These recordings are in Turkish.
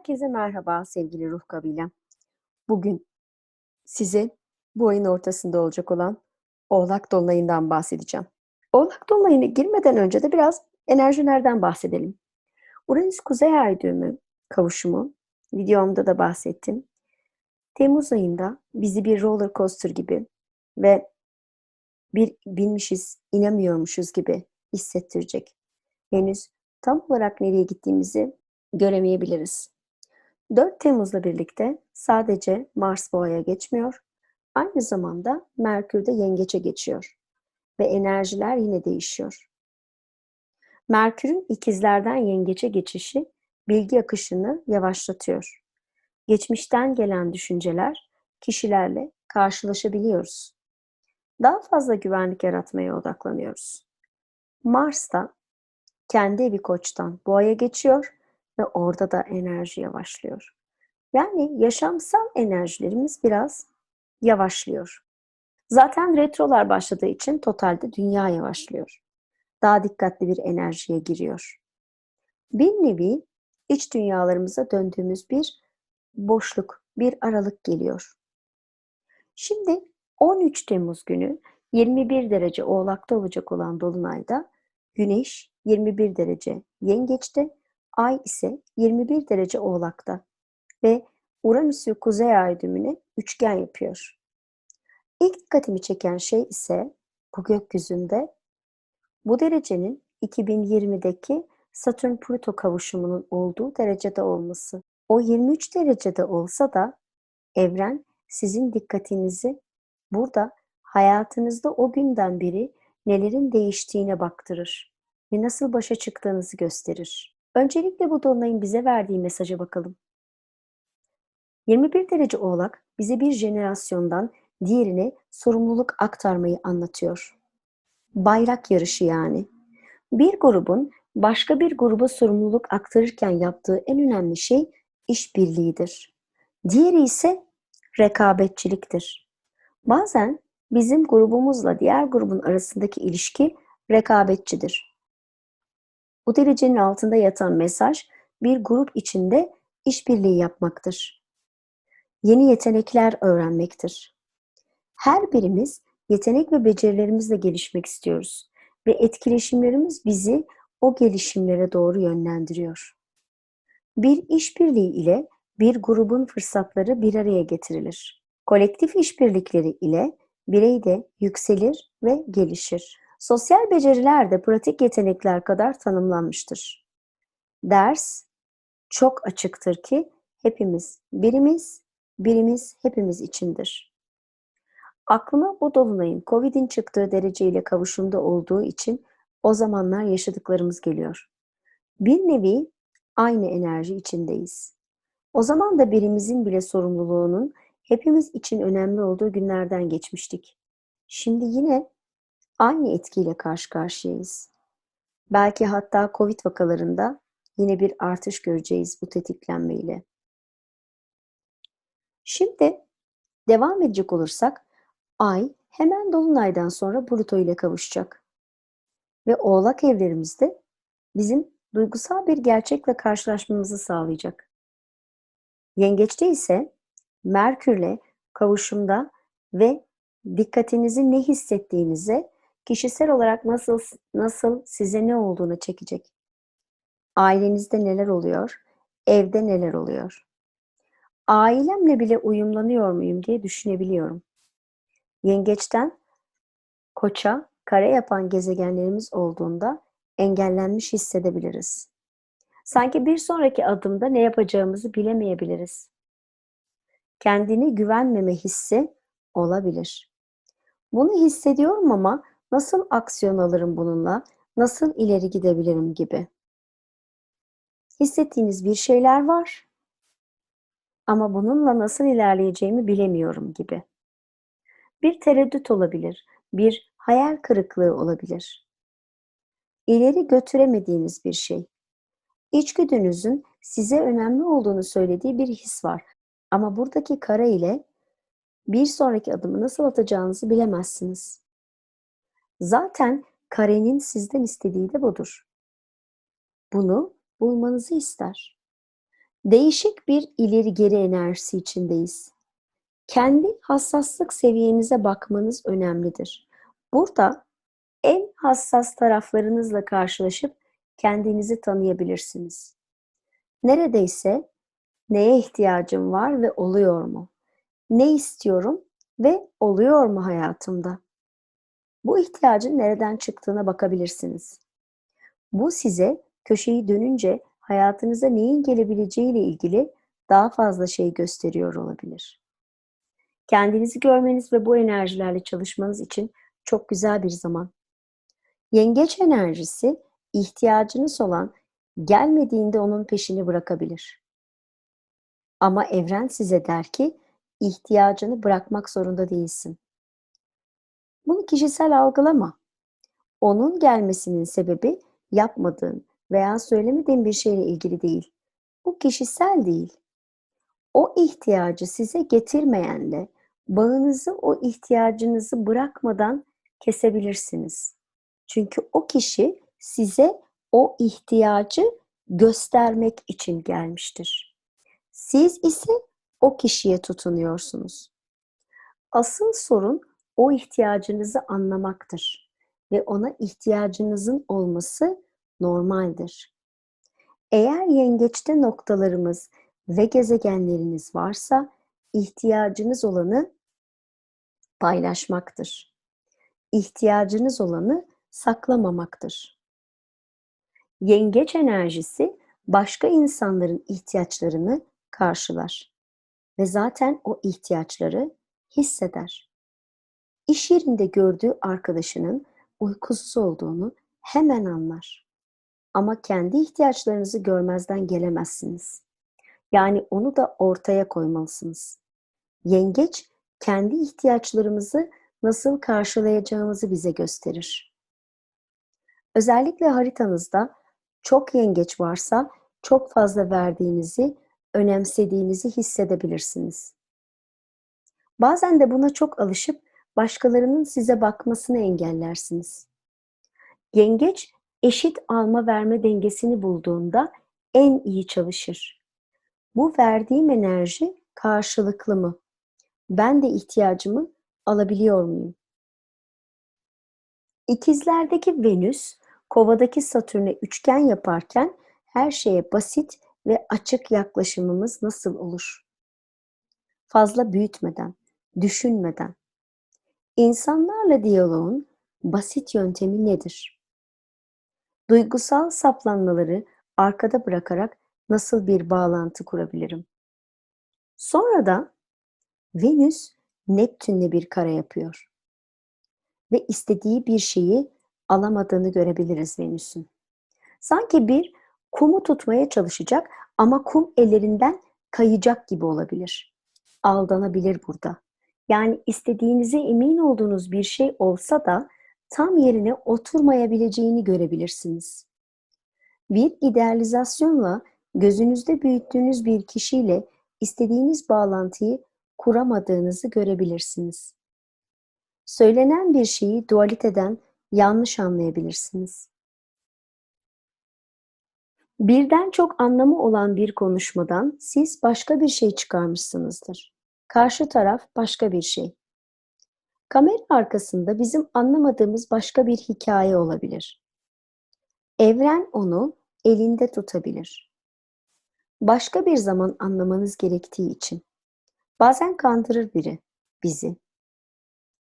Herkese merhaba sevgili ruh kabilem. Bugün size bu ayın ortasında olacak olan Oğlak Dolunay'ından bahsedeceğim. Oğlak Dolunay'ına girmeden önce de biraz enerjilerden bahsedelim. Uranüs Kuzey Ay düğümü kavuşumu, videomda da bahsettim. Temmuz ayında bizi bir roller coaster gibi ve bir binmişiz, inemiyormuşuz gibi hissettirecek. Henüz tam olarak nereye gittiğimizi göremeyebiliriz. 4 Temmuz'la birlikte sadece Mars Boğa'ya geçmiyor, aynı zamanda Merkür de Yengeç'e geçiyor ve enerjiler yine değişiyor. Merkür'ün ikizlerden yengeçe geçişi bilgi akışını yavaşlatıyor. Geçmişten gelen düşünceler kişilerle karşılaşabiliyoruz. Daha fazla güvenlik yaratmaya odaklanıyoruz. Mars da kendi evi koçtan boğaya geçiyor ve orada da enerji yavaşlıyor. Yani yaşamsal enerjilerimiz biraz yavaşlıyor. Zaten retrolar başladığı için totalde dünya yavaşlıyor. Daha dikkatli bir enerjiye giriyor. Bir nevi iç dünyalarımıza döndüğümüz bir boşluk, bir aralık geliyor. Şimdi 13 Temmuz günü 21 derece Oğlak'ta olacak olan Dolunay'da Güneş 21 derece Yengeç'te, Ay ise 21 derece Oğlak'ta ve Uranüs ve Kuzey Ay düğümüne üçgen yapıyor. İlk dikkatimi çeken şey ise bu gökyüzünde bu derecenin 2020'deki Satürn-Plüto kavuşumunun olduğu derecede olması. O 23 derecede olsa da evren sizin dikkatinizi burada hayatınızda o günden beri nelerin değiştiğine baktırır ve nasıl başa çıktığınızı gösterir. Öncelikle bu dolunayın bize verdiği mesaja bakalım. 21 derece oğlak bize bir jenerasyondan diğerine sorumluluk aktarmayı anlatıyor. Bayrak yarışı yani. Bir grubun başka bir gruba sorumluluk aktarırken yaptığı en önemli şey işbirliğidir. Diğeri ise rekabetçiliktir. Bazen bizim grubumuzla diğer grubun arasındaki ilişki rekabetçidir. Bu derecenin altında yatan mesaj bir grup içinde işbirliği yapmaktır. Yeni yetenekler öğrenmektir. Her birimiz yetenek ve becerilerimizle gelişmek istiyoruz ve etkileşimlerimiz bizi o gelişimlere doğru yönlendiriyor. Bir işbirliği ile bir grubun fırsatları bir araya getirilir. Kolektif işbirlikleri ile birey de yükselir ve gelişir. Sosyal beceriler de pratik yetenekler kadar tanımlanmıştır. Ders çok açıktır ki hepimiz birimiz, birimiz hepimiz içindir. Aklıma bu dolunayın Covid'in çıktığı dereceyle kavuşumda olduğu için o zamanlar yaşadıklarımız geliyor. Bir nevi aynı enerji içindeyiz. O zaman da birimizin bile sorumluluğunun hepimiz için önemli olduğu günlerden geçmiştik. Şimdi yine aynı etkiyle karşı karşıyayız. Belki hatta Covid vakalarında yine bir artış göreceğiz bu tetiklenmeyle. Şimdi devam edecek olursak Ay hemen Dolunay'dan sonra Pluto ile kavuşacak. Ve Oğlak evlerimizde bizim duygusal bir gerçekle karşılaşmamızı sağlayacak. Yengeçte ise Merkürle kavuşumda ve dikkatinizi ne hissettiğinize kişisel olarak nasıl nasıl size ne olduğunu çekecek. Ailenizde neler oluyor? Evde neler oluyor? Ailemle bile uyumlanıyor muyum diye düşünebiliyorum. Yengeçten Koça kare yapan gezegenlerimiz olduğunda engellenmiş hissedebiliriz. Sanki bir sonraki adımda ne yapacağımızı bilemeyebiliriz. Kendini güvenmeme hissi olabilir. Bunu hissediyorum ama nasıl aksiyon alırım bununla, nasıl ileri gidebilirim gibi. Hissettiğiniz bir şeyler var ama bununla nasıl ilerleyeceğimi bilemiyorum gibi. Bir tereddüt olabilir, bir hayal kırıklığı olabilir. İleri götüremediğiniz bir şey. İçgüdünüzün size önemli olduğunu söylediği bir his var. Ama buradaki kara ile bir sonraki adımı nasıl atacağınızı bilemezsiniz. Zaten karenin sizden istediği de budur. Bunu bulmanızı ister. Değişik bir ileri geri enerjisi içindeyiz. Kendi hassaslık seviyenize bakmanız önemlidir. Burada en hassas taraflarınızla karşılaşıp kendinizi tanıyabilirsiniz. Neredeyse neye ihtiyacım var ve oluyor mu? Ne istiyorum ve oluyor mu hayatımda? Bu ihtiyacın nereden çıktığına bakabilirsiniz. Bu size köşeyi dönünce hayatınıza neyin gelebileceği ile ilgili daha fazla şey gösteriyor olabilir. Kendinizi görmeniz ve bu enerjilerle çalışmanız için çok güzel bir zaman. Yengeç enerjisi ihtiyacınız olan gelmediğinde onun peşini bırakabilir. Ama evren size der ki ihtiyacını bırakmak zorunda değilsin. Bunu kişisel algılama. Onun gelmesinin sebebi yapmadığın veya söylemediğin bir şeyle ilgili değil. Bu kişisel değil. O ihtiyacı size getirmeyenle bağınızı o ihtiyacınızı bırakmadan kesebilirsiniz. Çünkü o kişi size o ihtiyacı göstermek için gelmiştir. Siz ise o kişiye tutunuyorsunuz. Asıl sorun o ihtiyacınızı anlamaktır ve ona ihtiyacınızın olması normaldir. Eğer yengeçte noktalarımız ve gezegenleriniz varsa ihtiyacınız olanı paylaşmaktır. İhtiyacınız olanı saklamamaktır. Yengeç enerjisi başka insanların ihtiyaçlarını karşılar ve zaten o ihtiyaçları hisseder. İş yerinde gördüğü arkadaşının uykusuz olduğunu hemen anlar. Ama kendi ihtiyaçlarınızı görmezden gelemezsiniz. Yani onu da ortaya koymalısınız. Yengeç kendi ihtiyaçlarımızı nasıl karşılayacağımızı bize gösterir. Özellikle haritanızda çok yengeç varsa çok fazla verdiğinizi, önemsediğinizi hissedebilirsiniz. Bazen de buna çok alışıp başkalarının size bakmasını engellersiniz. Yengeç eşit alma verme dengesini bulduğunda en iyi çalışır. Bu verdiğim enerji karşılıklı mı? Ben de ihtiyacımı alabiliyor muyum? İkizlerdeki Venüs, kovadaki Satürn'e üçgen yaparken her şeye basit ve açık yaklaşımımız nasıl olur? Fazla büyütmeden, düşünmeden. İnsanlarla diyaloğun basit yöntemi nedir? Duygusal saplanmaları arkada bırakarak nasıl bir bağlantı kurabilirim? Sonra da Venüs Neptün'le bir kare yapıyor. Ve istediği bir şeyi alamadığını görebiliriz Venüs'ün. Sanki bir kumu tutmaya çalışacak ama kum ellerinden kayacak gibi olabilir. Aldanabilir burada. Yani istediğinize emin olduğunuz bir şey olsa da tam yerine oturmayabileceğini görebilirsiniz. Bir idealizasyonla gözünüzde büyüttüğünüz bir kişiyle istediğiniz bağlantıyı kuramadığınızı görebilirsiniz. Söylenen bir şeyi dualiteden yanlış anlayabilirsiniz. Birden çok anlamı olan bir konuşmadan siz başka bir şey çıkarmışsınızdır. Karşı taraf başka bir şey. Kamera arkasında bizim anlamadığımız başka bir hikaye olabilir. Evren onu elinde tutabilir. Başka bir zaman anlamanız gerektiği için. Bazen kandırır biri bizi.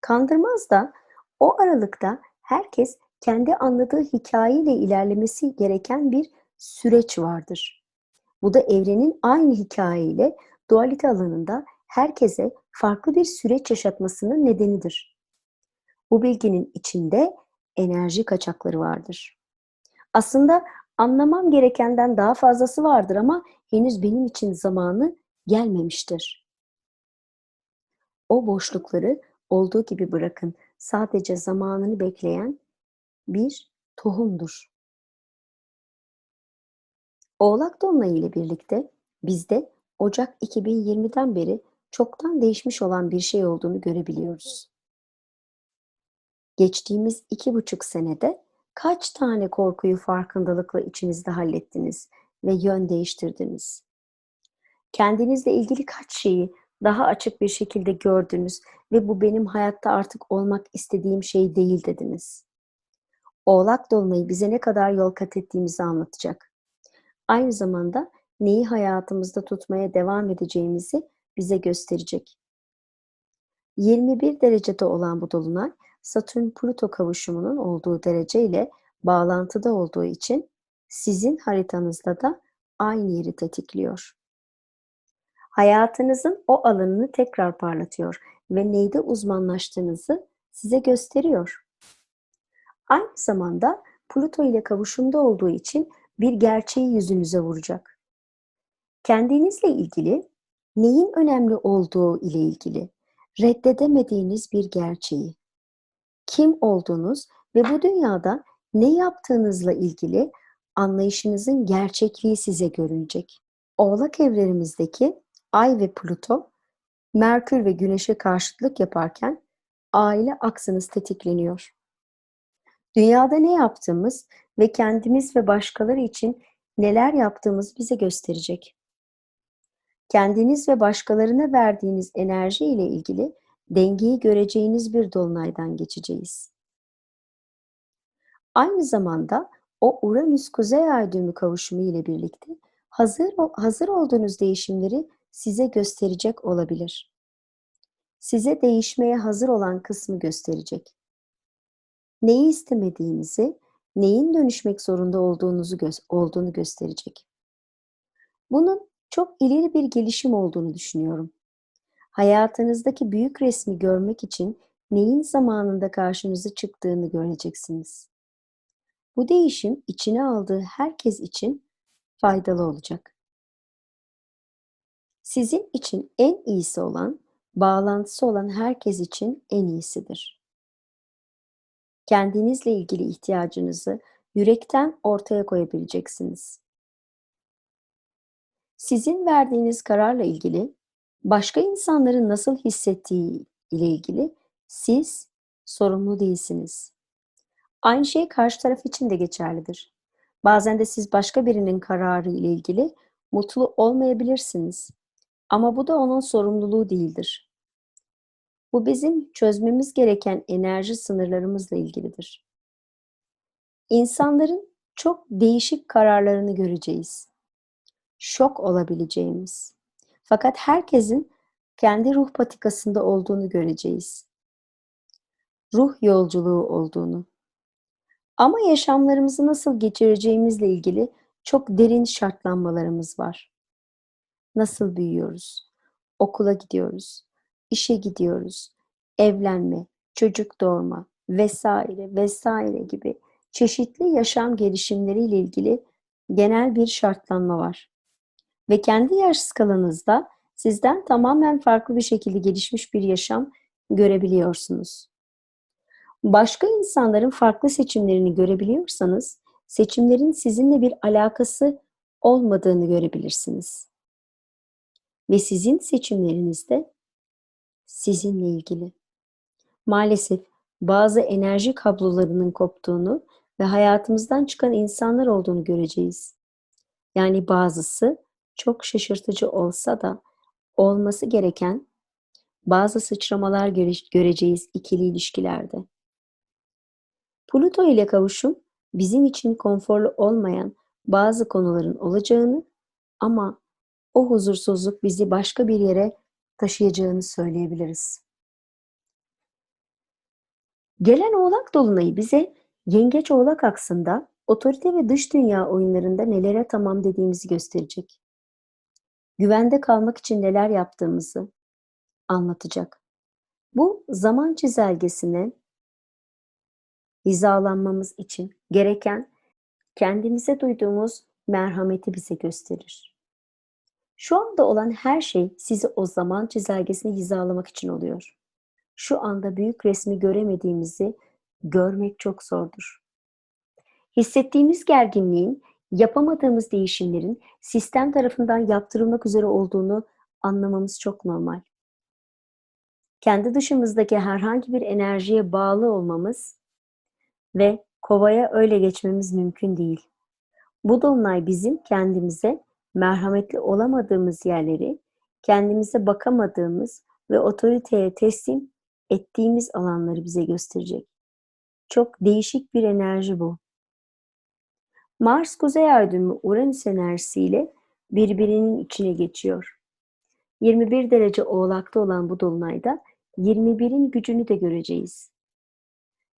Kandırmaz da o aralıkta herkes kendi anladığı hikayeyle ilerlemesi gereken bir süreç vardır. Bu da evrenin aynı hikayeyle dualite alanında herkese farklı bir süreç yaşatmasının nedenidir. Bu bilginin içinde enerji kaçakları vardır. Aslında anlamam gerekenden daha fazlası vardır ama henüz benim için zamanı gelmemiştir. O boşlukları olduğu gibi bırakın. Sadece zamanını bekleyen bir tohumdur. Oğlak Dolunay ile birlikte bizde Ocak 2020'den beri çoktan değişmiş olan bir şey olduğunu görebiliyoruz. Geçtiğimiz iki buçuk senede kaç tane korkuyu farkındalıkla içinizde hallettiniz ve yön değiştirdiniz? Kendinizle ilgili kaç şeyi daha açık bir şekilde gördünüz ve bu benim hayatta artık olmak istediğim şey değil dediniz. Oğlak dolunayı bize ne kadar yol kat ettiğimizi anlatacak. Aynı zamanda neyi hayatımızda tutmaya devam edeceğimizi bize gösterecek. 21 derecede olan bu dolunay Satürn-Plüto kavuşumunun olduğu derece ile bağlantıda olduğu için sizin haritanızda da aynı yeri tetikliyor. Hayatınızın o alanını tekrar parlatıyor ve neyde uzmanlaştığınızı size gösteriyor. Aynı zamanda Plüto ile kavuşumda olduğu için bir gerçeği yüzünüze vuracak. Kendinizle ilgili neyin önemli olduğu ile ilgili reddedemediğiniz bir gerçeği, kim olduğunuz ve bu dünyada ne yaptığınızla ilgili anlayışınızın gerçekliği size görünecek. Oğlak evlerimizdeki Ay ve Plüto, Merkür ve Güneş'e karşıtlık yaparken aile aksınız tetikleniyor. Dünyada ne yaptığımız ve kendimiz ve başkaları için neler yaptığımız bize gösterecek. Kendiniz ve başkalarına verdiğiniz enerji ile ilgili dengeyi göreceğiniz bir dolunaydan geçeceğiz. Aynı zamanda o Uranüs Kuzey Ay düğümü kavuşumu ile birlikte hazır hazır olduğunuz değişimleri size gösterecek olabilir. Size değişmeye hazır olan kısmı gösterecek. Neyi istemediğinizi, neyin dönüşmek zorunda olduğunuzu gö- olduğunu gösterecek. Bunun çok ileri bir gelişim olduğunu düşünüyorum. Hayatınızdaki büyük resmi görmek için neyin zamanında karşınıza çıktığını göreceksiniz. Bu değişim içine aldığı herkes için faydalı olacak. Sizin için en iyisi olan, bağlantısı olan herkes için en iyisidir. Kendinizle ilgili ihtiyacınızı yürekten ortaya koyabileceksiniz. Sizin verdiğiniz kararla ilgili başka insanların nasıl hissettiği ile ilgili siz sorumlu değilsiniz. Aynı şey karşı taraf için de geçerlidir. Bazen de siz başka birinin kararı ile ilgili mutlu olmayabilirsiniz. Ama bu da onun sorumluluğu değildir. Bu bizim çözmemiz gereken enerji sınırlarımızla ilgilidir. İnsanların çok değişik kararlarını göreceğiz. Şok olabileceğimiz. Fakat herkesin kendi ruh patikasında olduğunu göreceğiz. Ruh yolculuğu olduğunu. Ama yaşamlarımızı nasıl geçireceğimizle ilgili çok derin şartlanmalarımız var. Nasıl büyüyoruz? Okula gidiyoruz, işe gidiyoruz, evlenme, çocuk doğurma vesaire vesaire gibi çeşitli yaşam gelişimleriyle ilgili genel bir şartlanma var. Ve kendi yaş skalanızda sizden tamamen farklı bir şekilde gelişmiş bir yaşam görebiliyorsunuz. Başka insanların farklı seçimlerini görebiliyorsanız, seçimlerin sizinle bir alakası olmadığını görebilirsiniz. Ve sizin seçimleriniz de sizinle ilgili. Maalesef bazı enerji kablolarının koptuğunu ve hayatımızdan çıkan insanlar olduğunu göreceğiz. Yani bazısı çok şaşırtıcı olsa da olması gereken bazı sıçramalar göreceğiz ikili ilişkilerde. Pluto ile kavuşum bizim için konforlu olmayan bazı konuların olacağını ama o huzursuzluk bizi başka bir yere taşıyacağını söyleyebiliriz. Gelen Oğlak Dolunayı bize Yengeç Oğlak aksında otorite ve dış dünya oyunlarında nelere tamam dediğimizi gösterecek. Güvende kalmak için neler yaptığımızı anlatacak. Bu zaman çizelgesine hizalanmamız için gereken kendimize duyduğumuz merhameti bize gösterir. Şu anda olan her şey sizi o zaman çizelgesine hizalamak için oluyor. Şu anda büyük resmi göremediğimizi görmek çok zordur. Hissettiğimiz gerginliğin, yapamadığımız değişimlerin sistem tarafından yaptırılmak üzere olduğunu anlamamız çok normal. Kendi dışımızdaki herhangi bir enerjiye bağlı olmamız ve kovaya öyle geçmemiz mümkün değil. Bu dolunay bizim kendimize merhametli olamadığımız yerleri, kendimize bakamadığımız ve otoriteye teslim ettiğimiz alanları bize gösterecek. Çok değişik bir enerji bu. Mars Kuzey Ay düğümü Uranüs enerjisiyle birbirinin içine geçiyor. 21 derece Oğlak'ta olan bu dolunayda 21'in gücünü de göreceğiz.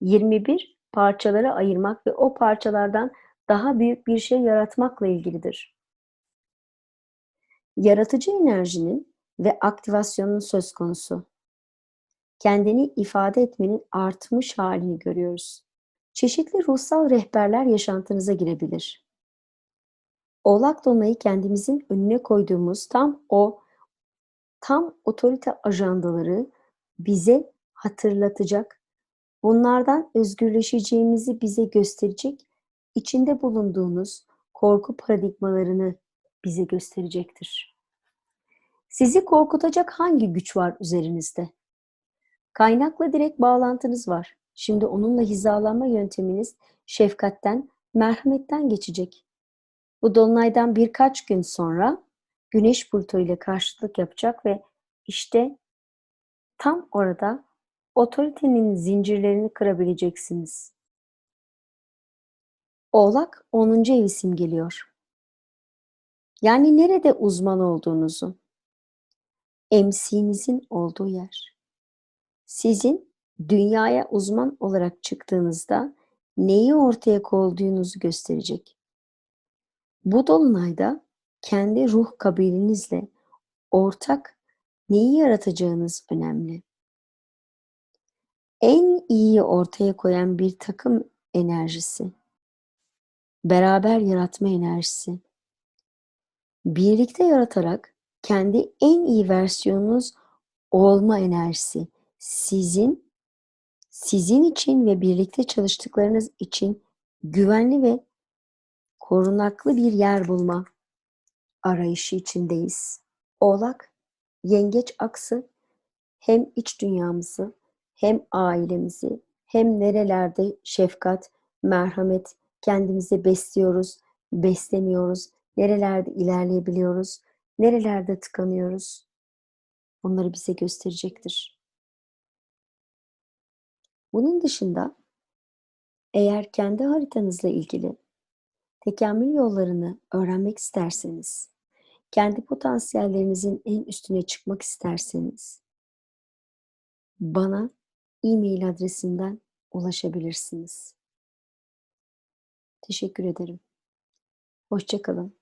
21 parçalara ayırmak ve o parçalardan daha büyük bir şey yaratmakla ilgilidir. Yaratıcı enerjinin ve aktivasyonun söz konusu. Kendini ifade etmenin artmış halini görüyoruz. Çeşitli ruhsal rehberler yaşantınıza girebilir. Oğlak Dolunay'ı kendimizin önüne koyduğumuz tam o tam otorite ajandaları bize hatırlatacak, bunlardan özgürleşeceğimizi bize gösterecek, içinde bulunduğunuz korku paradigmalarını bize gösterecektir. Sizi korkutacak hangi güç var üzerinizde? Kaynakla direkt bağlantınız var. Şimdi onunla hizalanma yönteminiz şefkatten, merhametten geçecek. Bu dolunaydan birkaç gün sonra Güneş Pluto ile karşılık yapacak ve işte tam orada otoritenin zincirlerini kırabileceksiniz. Oğlak 10. evi simgeliyor. Yani nerede uzman olduğunuzu, emsinizin olduğu yer. Sizin dünyaya uzman olarak çıktığınızda neyi ortaya koyduğunuzu gösterecek. Bu dolunayda kendi ruh kabilinizle ortak neyi yaratacağınız önemli. En iyi ortaya koyan bir takım enerjisi, beraber yaratma enerjisi, birlikte yaratarak kendi en iyi versiyonunuz olma enerjisi, sizin sizin için ve birlikte çalıştıklarınız için güvenli ve korunaklı bir yer bulma arayışı içindeyiz. Oğlak, yengeç aksı hem iç dünyamızı hem ailemizi hem nerelerde şefkat, merhamet kendimizi besliyoruz, beslemiyoruz, nerelerde ilerleyebiliyoruz, nerelerde tıkanıyoruz. Onları bize gösterecektir. Bunun dışında eğer kendi haritanızla ilgili tekamül yollarını öğrenmek isterseniz, kendi potansiyellerinizin en üstüne çıkmak isterseniz bana e-mail adresimden ulaşabilirsiniz. Teşekkür ederim. Hoşçakalın.